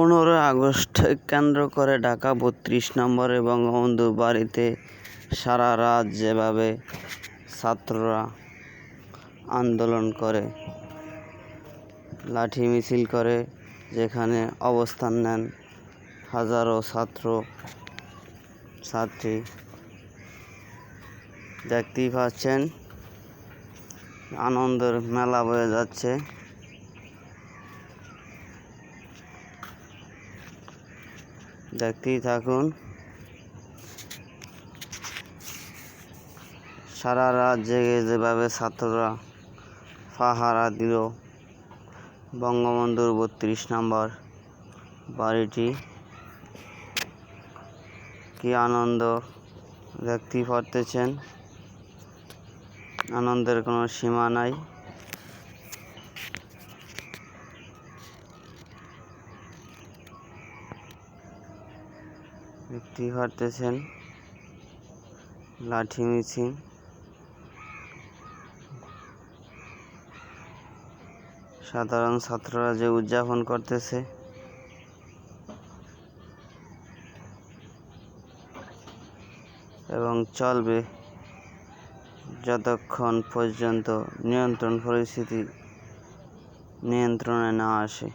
পনেরোই আগস্ট কেন্দ্র করে ঢাকা বত্রিশ নম্বরে বঙ্গবন্ধু বাড়িতে সারা রাত যেভাবে ছাত্ররা আন্দোলন করে, লাঠি মিছিল করে, যেখানে অবস্থান নেন হাজারো ছাত্র, ছাত্রী। দেখতেই পাচ্ছেন, আনন্দের মেলা বয়ে যাচ্ছে। দেখতেই থাকুন। সারা রাত জেগে যেভাবে ছাত্ররা পাহারা দিল, বঙ্গবন্ধুর বত্রিশ নম্বর বাড়িটি, কি আনন্দ দেখতেই পারতেছেন। আনন্দের কোনো সীমা নাই। দেখতেই পারতেছেন। লাঠি মিছিল। সাধারণ ছাত্ররা যে উদযাপন করতেছে। এবং চলবে যতক্ষণ পর্যন্ত নিয়ন্ত্রণ পরিস্থিতি নিয়ন্ত্রণে না আসে।